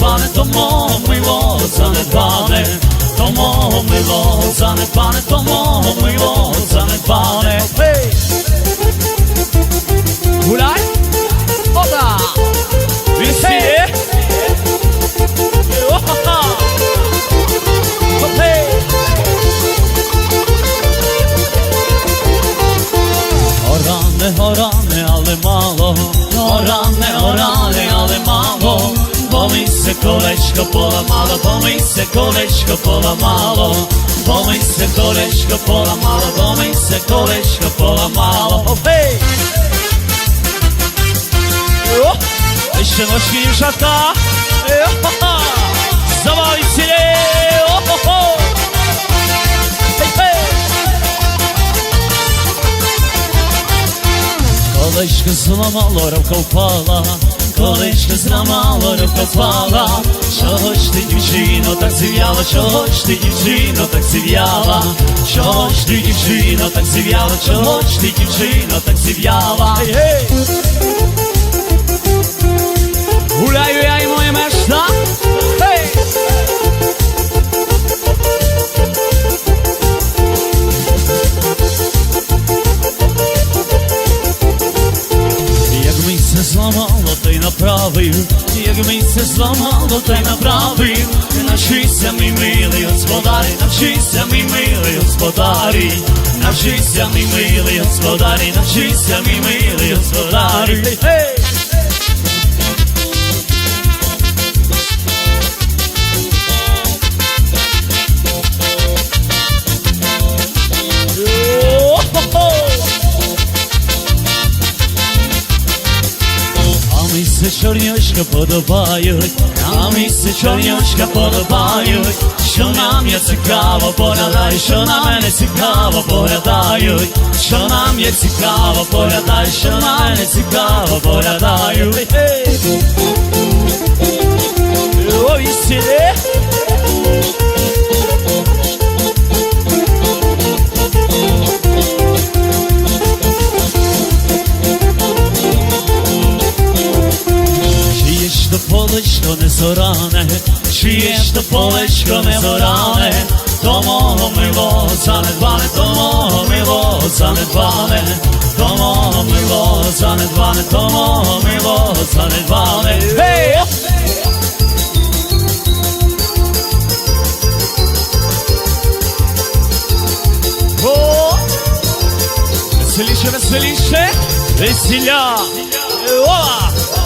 занедбане, тому мило занедбане, тому мило занедбане, тому мило занедбане. Колечко поламало, помийся колечко поламало, помийся колечко поламало, помийся колечко поламало. Опей! Ще ножки! О-ха-ха! Сіле! О-хо-хо! Колечко зламало, рука впала, колечко зламало, рука впала. Чого ж ти, дівчино, так зів'яла, чого ж ти, дівчино, так зів'яла, чого ж ти, дівчино, так зів'яла, чого ж ти, дівчино, так зів'яла. Hey, Гуляю направив, як місце зламало, то й направив. Навчися, мій милий господарі, навчися, мій милий господарі, навчися, мій милий господарі, навчися, мій милий господарі. Місце чорнючка подобають, а місце чорнючка подобають, що нам є цікаво, поглядай, що на мене цікаво, поглядають, що нам є цікаво, поглядай, що на мене цікаво, поглядають. Зоране, чиє ж то полечко не зоране, то мого мило занедбане, то мого мило занедбане, то мого мило занедбане, то мого мило занедбане. О! Веселіше, веселіше, весіля! О!